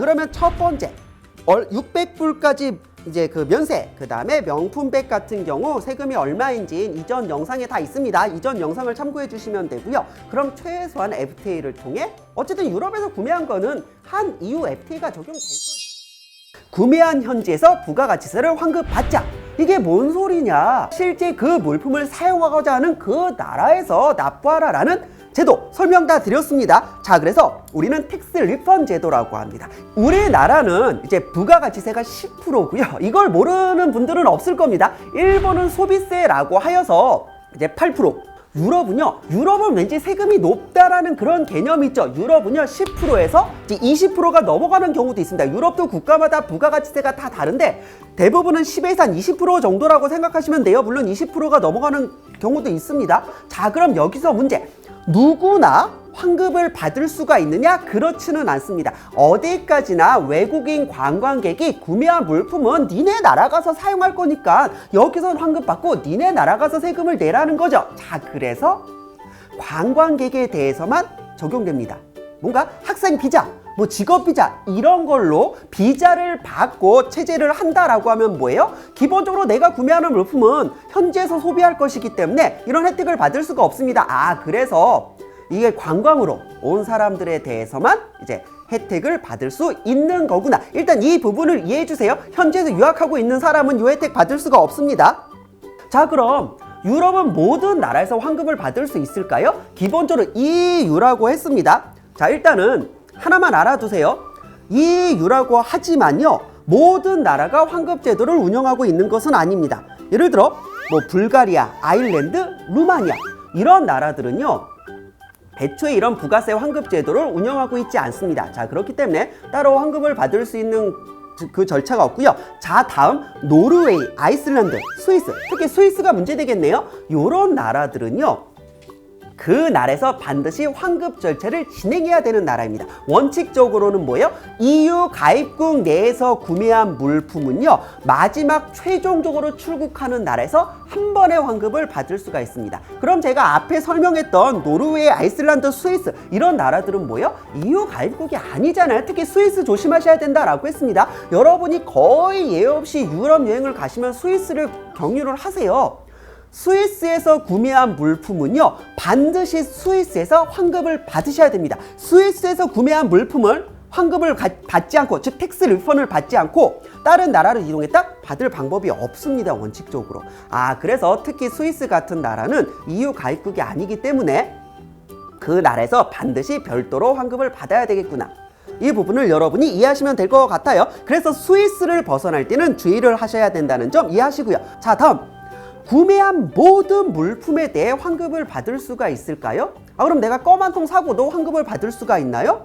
그러면 첫 번째 600불까지 이제 그 면세, 그 다음에 명품백 같은 경우 세금이 얼마인지 이전 영상에 다 있습니다. 이전 영상을 참고해 주시면 되고요. 그럼 최소한 FTA를 통해 어쨌든 유럽에서 구매한 거는 한 EU FTA가 적용될 거예요. 구매한 현지에서 부가가치세를 환급받자. 이게 뭔 소리냐? 실제 그 물품을 사용하고자 하는 그 나라에서 납부하라라는 제도 설명 다 드렸습니다. 자, 그래서 우리는 텍스 리펀 제도라고 합니다. 우리나라는 이제 부가가치세가 10%고요. 이걸 모르는 분들은 없을 겁니다. 일본은 소비세라고 하여서 이제 8%. 유럽은요, 유럽은 왠지 세금이 높다라는 그런 개념이 있죠. 유럽은요, 10%에서 이제 20%가 넘어가는 경우도 있습니다. 유럽도 국가마다 부가가치세가 다 다른데 대부분은 10에서 한 20% 정도라고 생각하시면 돼요. 물론 20%가 넘어가는 경우도 있습니다. 자, 그럼 여기서 문제. 누구나 환급을 받을 수가 있느냐? 그렇지는 않습니다. 어디까지나 외국인 관광객이 구매한 물품은 니네 나라 가서 사용할 거니까 여기선 환급 받고 니네 나라 가서 세금을 내라는 거죠. 자, 그래서 관광객에 대해서만 적용됩니다. 뭔가 학생 비자, 뭐 직업 비자 이런 걸로 비자를 받고 체제를 한다라고 하면 뭐예요? 기본적으로 내가 구매하는 물품은 현지에서 소비할 것이기 때문에 이런 혜택을 받을 수가 없습니다. 아, 그래서 이게 관광으로 온 사람들에 대해서만 이제 혜택을 받을 수 있는 거구나. 일단 이 부분을 이해해 주세요. 현지에서 유학하고 있는 사람은 이 혜택 받을 수가 없습니다. 자, 그럼 유럽은 모든 나라에서 환급을 받을 수 있을까요? 기본적으로 EU라고 했습니다. 자, 일단은 하나만 알아두세요. EU라고 하지만요. 모든 나라가 환급 제도를 운영하고 있는 것은 아닙니다. 예를 들어 뭐 불가리아, 아일랜드, 루마니아 이런 나라들은요. 애초에 이런 부가세 환급 제도를 운영하고 있지 않습니다. 자, 그렇기 때문에 따로 환급을 받을 수 있는 그 절차가 없고요. 자, 다음 노르웨이, 아이슬란드, 스위스, 특히 스위스가 문제되겠네요. 요런 나라들은요. 그 나라에서 반드시 환급 절차를 진행해야 되는 나라입니다. 원칙적으로는 뭐예요? EU 가입국 내에서 구매한 물품은요, 마지막 최종적으로 출국하는 나라에서 한 번의 환급을 받을 수가 있습니다. 그럼 제가 앞에 설명했던 노르웨이, 아이슬란드, 스위스 이런 나라들은 뭐예요? EU 가입국이 아니잖아요. 특히 스위스 조심하셔야 된다라고 했습니다. 여러분이 거의 예외 없이 유럽 여행을 가시면 스위스를 경유를 하세요. 스위스에서 구매한 물품은요 반드시 스위스에서 환급을 받으셔야 됩니다 스위스에서 구매한 물품을 환급을 가- 받지 않고 즉 텍스 리펀을 받지 않고 다른 나라를 이동했다 받을 방법이 없습니다 원칙적으로 아 그래서 특히 스위스 같은 나라는 EU 가입국이 아니기 때문에 그 나라에서 반드시 별도로 환급을 받아야 되겠구나. 이 부분을 여러분이 이해하시면 될 것 같아요. 그래서 스위스를 벗어날 때는 주의를 하셔야 된다는 점 이해하시고요. 자, 다음. 구매한 모든 물품에 대해 환급을 받을 수가 있을까요? 아, 그럼 내가 껌 한 통 사고도 환급을 받을 수가 있나요?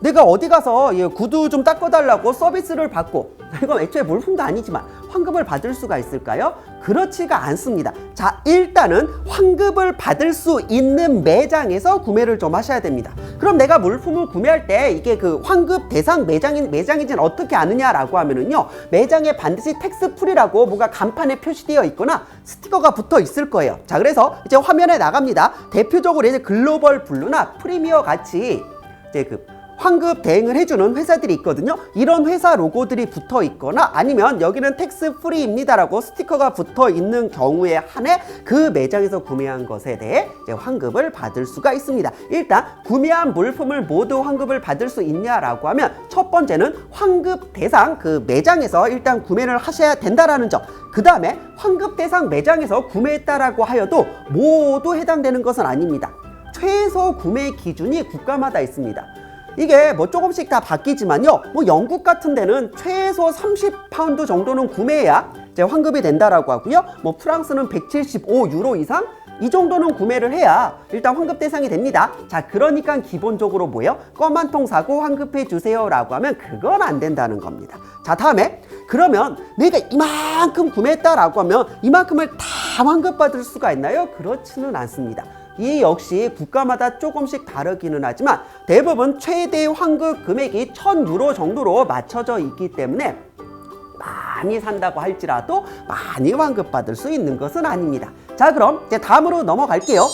내가 어디 가서 예, 구두 좀 닦아달라고 서비스를 받고 이건 애초에 물품도 아니지만 환급을 받을 수가 있을까요? 그렇지가 않습니다. 자 일단은 환급을 받을 수 있는 매장에서 구매를 좀 하셔야 됩니다. 그럼 내가 물품을 구매할 때 이게 그 환급 대상 매장인 매장인지는 어떻게 아느냐라고 하면은요 매장에 반드시 텍스 풀이라고 뭔가 간판에 표시되어 있거나 스티커가 붙어 있을 거예요. 자 그래서 이제 화면에 나갑니다. 대표적으로 이제 글로벌 블루나 프리미어 같이 이제 그 환급 대행을 해주는 회사들이 있거든요. 이런 회사 로고들이 붙어 있거나 아니면 여기는 텍스 프리입니다라고 스티커가 붙어 있는 경우에 한해 그 매장에서 구매한 것에 대해 환급을 받을 수가 있습니다. 일단 구매한 물품을 모두 환급을 받을 수 있냐라고 하면 첫 번째는 환급 대상 그 매장에서 일단 구매를 하셔야 된다라는 점. 그 다음에 환급 대상 매장에서 구매했다라고 하여도 모두 해당되는 것은 아닙니다. 최소 구매 기준이 국가마다 있습니다. 이게 뭐 조금씩 다 바뀌지만요. 뭐 영국 같은 데는 최소 30파운드 정도는 구매해야 이제 환급이 된다라고 하고요. 뭐 프랑스는 175 유로 이상 이 정도는 구매를 해야 일단 환급 대상이 됩니다. 자, 그러니까 기본적으로 뭐예요? 껌 한 통 사고 환급해 주세요라고 하면 그건 안 된다는 겁니다. 자, 다음에 그러면 내가 이만큼 구매했다라고 하면 이만큼을 다 환급받을 수가 있나요? 그렇지는 않습니다. 이 역시 국가마다 조금씩 다르기는 하지만 대부분 최대 환급 금액이 1000유로 정도로 맞춰져 있기 때문에 많이 산다고 할지라도 많이 환급받을 수 있는 것은 아닙니다. 자, 그럼 이제 다음으로 넘어갈게요.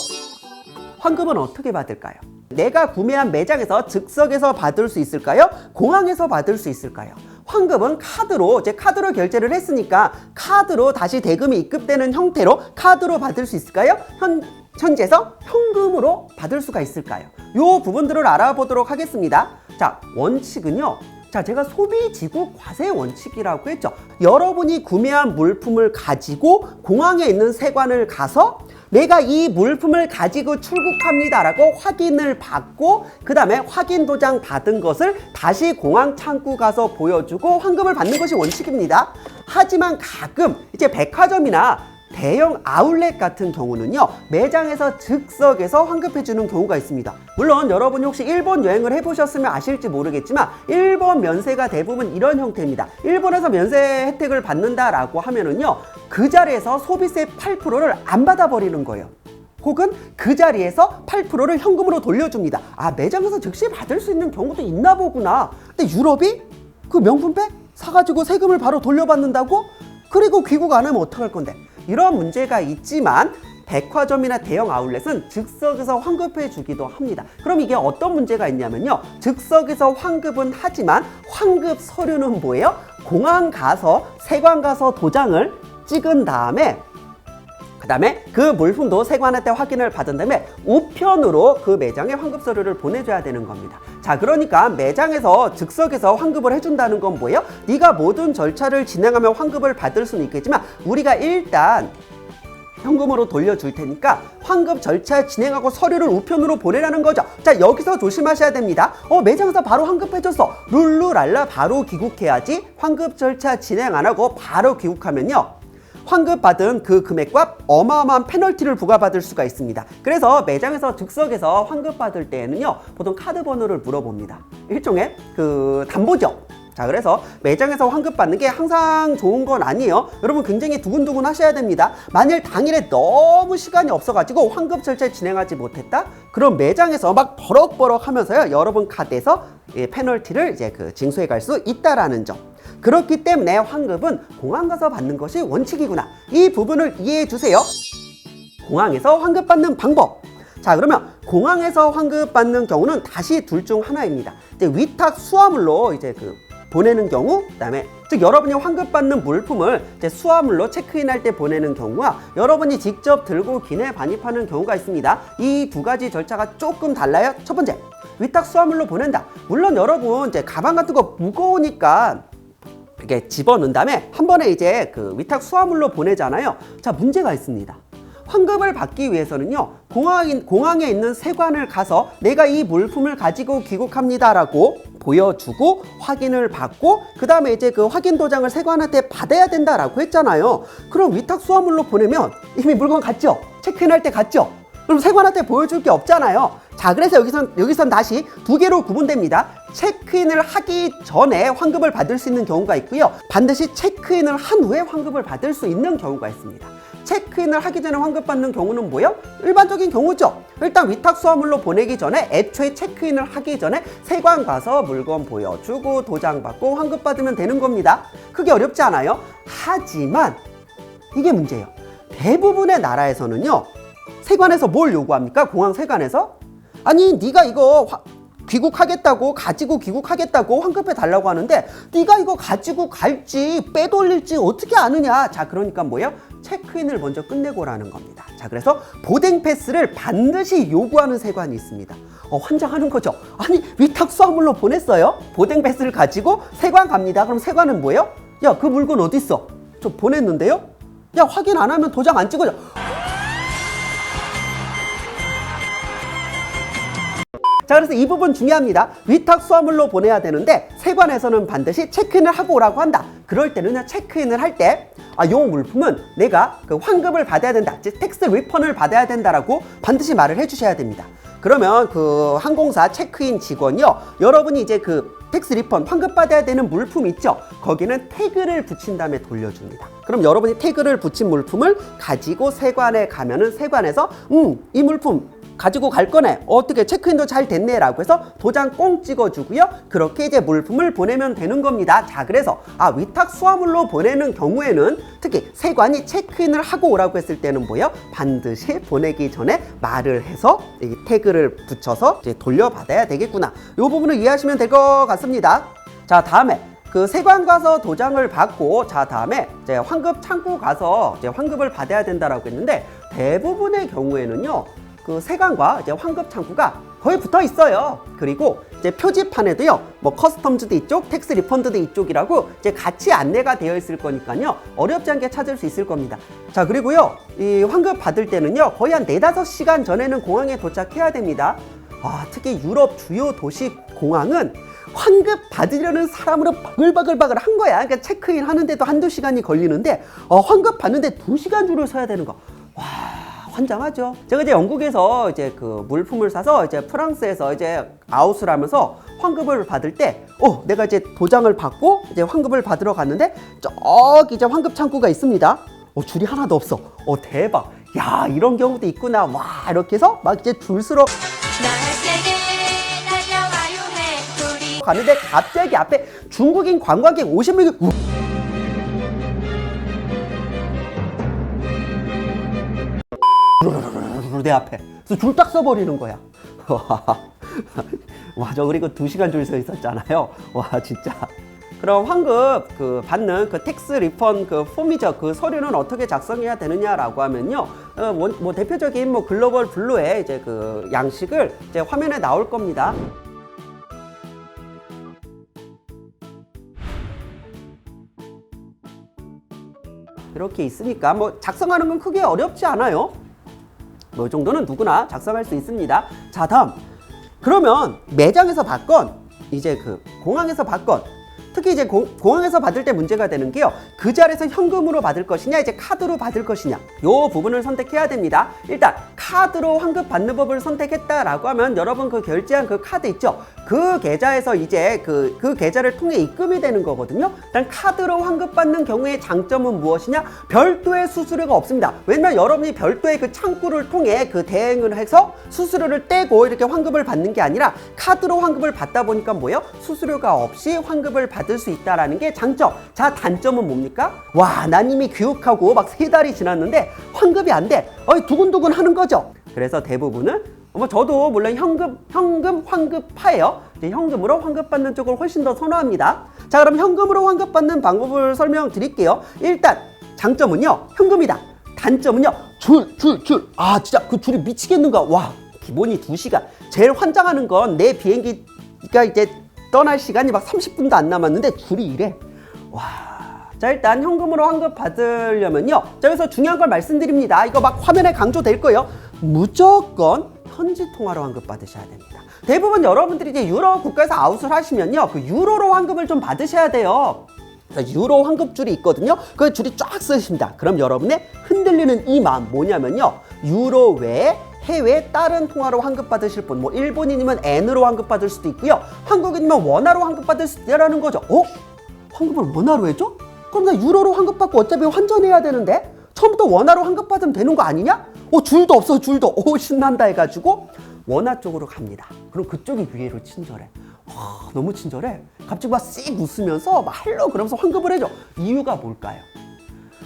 환급은 어떻게 받을까요? 내가 구매한 매장에서 즉석에서 받을 수 있을까요? 공항에서 받을 수 있을까요? 환급은 카드로 이제 카드로 결제를 했으니까 카드로 다시 대금이 입금되는 형태로 카드로 받을 수 있을까요? 현 현재에서 현금으로 받을 수가 있을까요? 요 부분들을 알아보도록 하겠습니다. 자, 원칙은요. 자, 제가 소비 지구 과세 원칙이라고 했죠. 여러분이 구매한 물품을 가지고 공항에 있는 세관을 가서 내가 이 물품을 가지고 출국합니다라고 확인을 받고 그 다음에 확인 도장 받은 것을 다시 공항 창구 가서 보여주고 환급을 받는 것이 원칙입니다. 하지만 가끔 이제 백화점이나 대형 아울렛 같은 경우는요 매장에서 즉석에서 환급해 주는 경우가 있습니다. 물론 여러분이 혹시 일본 여행을 해보셨으면 아실지 모르겠지만 일본 면세가 대부분 이런 형태입니다. 일본에서 면세 혜택을 받는다라고 하면은요 그 자리에서 소비세 8%를 안 받아버리는 거예요. 혹은 그 자리에서 8%를 현금으로 돌려줍니다. 아 매장에서 즉시 받을 수 있는 경우도 있나 보구나. 근데 유럽이 그 명품백 사가지고 세금을 바로 돌려받는다고? 그리고 귀국 안 하면 어떡할 건데 이런 문제가 있지만 백화점이나 대형 아울렛은 즉석에서 환급해 주기도 합니다. 그럼 이게 어떤 문제가 있냐면요. 즉석에서 환급은 하지만 환급 서류는 뭐예요? 공항 가서 세관 가서 도장을 찍은 다음에 그 다음에 그 물품도 세관한테 확인을 받은 다음에 우편으로 그 매장에 환급 서류를 보내줘야 되는 겁니다. 자, 그러니까 매장에서 즉석에서 환급을 해준다는 건 뭐예요? 네가 모든 절차를 진행하면 환급을 받을 수는 있겠지만 우리가 일단 현금으로 돌려줄 테니까 환급 절차 진행하고 서류를 우편으로 보내라는 거죠. 자, 여기서 조심하셔야 됩니다. 어, 매장에서 바로 환급해줬어. 룰루랄라 바로 귀국해야지. 환급 절차 진행 안 하고 바로 귀국하면요. 환급 받은 그 금액과 어마어마한 페널티를 부과받을 수가 있습니다. 그래서 매장에서 즉석에서 환급 받을 때에는요, 보통 카드 번호를 물어봅니다. 일종의 그 담보죠. 자, 그래서 매장에서 환급 받는 게 항상 좋은 건 아니에요. 여러분 굉장히 두근두근 하셔야 됩니다. 만일 당일에 너무 시간이 없어가지고 환급 절차 진행하지 못했다? 그럼 매장에서 막 버럭버럭 하면서요, 여러분 카드에서 예, 페널티를 이제 그 징수해 갈 수 있다라는 점. 그렇기 때문에 환급은 공항 가서 받는 것이 원칙이구나. 이 부분을 이해해 주세요. 공항에서 환급받는 방법. 자, 그러면 공항에서 환급받는 경우는 다시 둘 중 하나입니다. 이제 위탁 수화물로 이제 그 보내는 경우, 그다음에 즉 여러분이 환급받는 물품을 이제 수화물로 체크인할 때 보내는 경우와 여러분이 직접 들고 기내 반입하는 경우가 있습니다. 이 두 가지 절차가 조금 달라요. 첫 번째, 위탁 수화물로 보낸다. 물론 여러분 이제 가방 같은 거 무거우니까 이렇게 집어넣은 다음에 한 번에 이제 그 위탁 수화물로 보내잖아요. 자, 문제가 있습니다. 환급을 받기 위해서는요, 공항인, 공항에 있는 세관을 가서 내가 이 물품을 가지고 귀국합니다라고 보여주고 확인을 받고, 그 다음에 이제 그 확인 도장을 세관한테 받아야 된다라고 했잖아요. 그럼 위탁 수화물로 보내면 이미 물건 갔죠? 체크인 할 때 갔죠? 그럼 세관한테 보여줄 게 없잖아요. 자, 그래서 여기선, 여기선 다시 두 개로 구분됩니다. 체크인을 하기 전에 환급을 받을 수 있는 경우가 있고요. 반드시 체크인을 한 후에 환급을 받을 수 있는 경우가 있습니다. 체크인을 하기 전에 환급받는 경우는 뭐예요? 일반적인 경우죠. 일단 위탁 수화물로 보내기 전에 애초에 체크인을 하기 전에 세관 가서 물건 보여주고 도장 받고 환급 받으면 되는 겁니다. 크게 어렵지 않아요. 하지만 이게 문제예요. 대부분의 나라에서는요. 세관에서 뭘 요구합니까? 공항 세관에서? 아니 네가 이거 화- 귀국하겠다고 가지고 귀국하겠다고 환급해 달라고 하는데 네가 이거 가지고 갈지 빼돌릴지 어떻게 아느냐? 자 그러니까 뭐예요? 체크인을 먼저 끝내고라는 겁니다. 자 그래서 보댕 패스를 반드시 요구하는 세관이 있습니다. 어, 환장하는 거죠. 아니 위탁 수화물로 보냈어요? 보댕 패스를 가지고 세관 갑니다. 그럼 세관은 뭐예요? 야 그 물건 어디 있어? 저 보냈는데요? 야 확인 안 하면 도장 안 찍어져 자, 그래서 이 부분 중요합니다. 위탁 수화물로 보내야 되는데 세관에서는 반드시 체크인을 하고 오라고 한다. 그럴 때는 체크인을 할 때 아, 요 물품은 내가 그 환급을 받아야 된다. 즉 텍스 리펀을 받아야 된다라고 반드시 말을 해 주셔야 됩니다. 그러면 그 항공사 체크인 직원이요. 여러분이 이제 그 텍스 리펀 환급 받아야 되는 물품 있죠. 거기는 태그를 붙인 다음에 돌려줍니다. 그럼 여러분이 태그를 붙인 물품을 가지고 세관에 가면은 세관에서 음, 이 물품 가지고 갈 거네. 어떻게 체크인도 잘 됐네 라고 해서 도장 꽁 찍어주고요. 그렇게 이제 물품을 보내면 되는 겁니다. 자, 그래서 아 위탁 수화물로 보내는 경우에는 특히 세관이 체크인을 하고 오라고 했을 때는 뭐요? 반드시 보내기 전에 말을 해서 이 태그를 붙여서 이제 돌려받아야 되겠구나. 이 부분을 이해하시면 될 것 같습니다. 자, 다음에 그 세관 가서 도장을 받고 자 다음에 이제 환급 창구 가서 이제 환급을 받아야 된다라고 했는데 대부분의 경우에는요 그 세관과 이제 환급 창구가 거의 붙어 있어요. 그리고 이제 표지판에도요 뭐 커스텀즈도 이쪽, 텍스 리펀드도 이쪽이라고 이제 같이 안내가 되어 있을 거니까요 어렵지 않게 찾을 수 있을 겁니다. 자 그리고요 이 환급 받을 때는요 거의 한 네다섯 시간 전에는 공항에 도착해야 됩니다. 아, 특히 유럽 주요 도시 공항은 환급 받으려는 사람으로 바글바글바글 한 거야. 그러니까 체크인 하는데도 한두 시간이 걸리는데, 어, 환급 받는데 두 시간 줄을 서야 되는 거. 와, 환장하죠. 제가 이제 영국에서 이제 그 물품을 사서 이제 프랑스에서 이제 아웃을 하면서 환급을 받을 때, 어, 내가 이제 도장을 받고 이제 환급을 받으러 갔는데, 저기 이제 환급 창구가 있습니다. 어, 줄이 하나도 없어. 어, 대박. 야, 이런 경우도 있구나. 와, 이렇게 해서 막 이제 줄수록 가는데 갑자기 앞에 중국인 관광객 50명이 우... 내 앞에. 그래서 줄딱 서버리는 거야. 와 저 그리고 두 시간 줄 서 있었잖아요. 와 진짜. 그럼 환급 그 받는 그 텍스 리펀 그 폼이죠 그 서류는 어떻게 작성해야 되느냐라고 하면요. 어, 뭐, 뭐 대표적인 뭐 글로벌 블루의 이제 그 양식을 이제 화면에 나올 겁니다. 이렇게 있으니까 뭐 작성하는 건 크게 어렵지 않아요. 뭐 이 정도는 누구나 작성할 수 있습니다. 자 다음 그러면 매장에서 받건 이제 그 공항에서 받건 특히 이제 공, 공항에서 받을 때 문제가 되는 게요. 그 자리에서 현금으로 받을 것이냐, 이제 카드로 받을 것이냐. 요 부분을 선택해야 됩니다. 일단 카드로 환급 받는 법을 선택했다라고 하면 여러분 그 결제한 그 카드 있죠. 그 계좌에서 이제 그, 그 계좌를 통해 입금이 되는 거거든요. 일단 카드로 환급 받는 경우의 장점은 무엇이냐? 별도의 수수료가 없습니다. 왜냐면 여러분이 별도의 그 창구를 통해 그 대행을 해서 수수료를 떼고 이렇게 환급을 받는 게 아니라 카드로 환급을 받다 보니까 뭐예요? 수수료가 없이 환급을 받을 수 있다라는 게 장점. 자, 단점은 뭡니까? 와, 난 이미 교육하고 막 세 달이 지났는데 환급이 안 돼. 어이, 두근두근 하는 거죠. 그래서 대부분은 뭐 저도 물론 현금, 현금 환급파예요. 현금으로 환급받는 쪽을 훨씬 더 선호합니다. 자, 그럼 현금으로 환급받는 방법을 설명드릴게요. 일단 장점은요, 현금이다. 단점은요, 줄, 줄, 줄. 아, 진짜 그 줄이 미치겠는가. 와, 기본이 두시간 제일 환장하는 건 내 비행기가 이제 떠날 시간이 막 30분도 안 남았는데 줄이 이래. 와. 자, 일단 현금으로 환급 받으려면요. 자, 여기서 중요한 걸 말씀드립니다. 이거 막 화면에 강조될 거예요. 무조건 현지 통화로 환급 받으셔야 됩니다. 대부분 여러분들이 이제 유럽 국가에서 아웃을 하시면요. 그 유로로 환급을 좀 받으셔야 돼요. 자, 유로 환급 줄이 있거든요. 그 줄이 쫙 쓰십니다. 그럼 여러분의 흔들리는 이 마음 뭐냐면요. 유로 외에 해외 다른 통화로 환급 받으실 분, 뭐 일본인이면 N으로 환급 받을 수도 있고요. 한국인이면 원화로 환급 받을 수도 있다라는 거죠. 어? 환급을 원화로 해줘? 그럼 나 유로로 환급 받고 어차피 환전해야 되는데 처음부터 원화로 환급 받으면 되는 거 아니냐? 어 줄도 없어 줄도 오 신난다 해가지고 원화 쪽으로 갑니다. 그럼 그쪽이 위로 친절해. 와, 너무 친절해. 갑자기 막 씩 웃으면서 막 할로 그러면서 환급을 해줘. 이유가 뭘까요?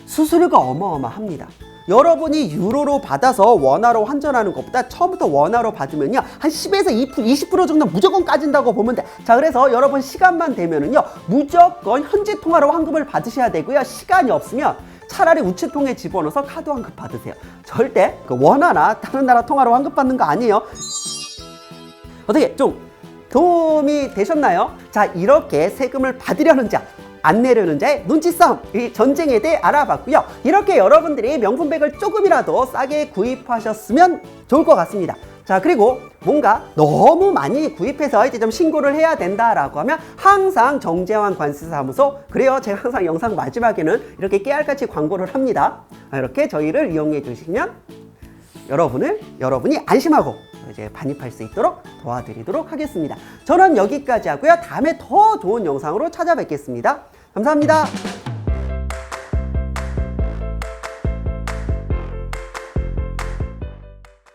수수료가 어마어마합니다. 여러분이 유로로 받아서 원화로 환전하는 것보다 처음부터 원화로 받으면요 한 10에서 2% 20% 정도 무조건 까진다고 보면 돼. 자 그래서 여러분 시간만 되면은요 무조건 현지 통화로 환급을 받으셔야 되고요 시간이 없으면 차라리 우체통에 집어넣어서 카드 환급 받으세요. 절대 그 원화나 다른 나라 통화로 환급 받는 거 아니에요. 어떻게 좀 도움이 되셨나요? 자 이렇게 세금을 받으려는 자 안 내려는 자의 눈치 싸움 이 전쟁에 대해 알아봤고요. 이렇게 여러분들이 명품백을 조금이라도 싸게 구입하셨으면 좋을 것 같습니다. 자 그리고 뭔가 너무 많이 구입해서 이제 좀 신고를 해야 된다라고 하면 항상 정재환 관세사무소 그래요. 제가 항상 영상 마지막에는 이렇게 깨알같이 광고를 합니다. 아, 이렇게 저희를 이용해 주시면 여러분을 여러분이 안심하고 이제 반입할 수 있도록 도와드리도록 하겠습니다. 저는 여기까지 하고요. 다음에 더 좋은 영상으로 찾아뵙겠습니다. 감사합니다.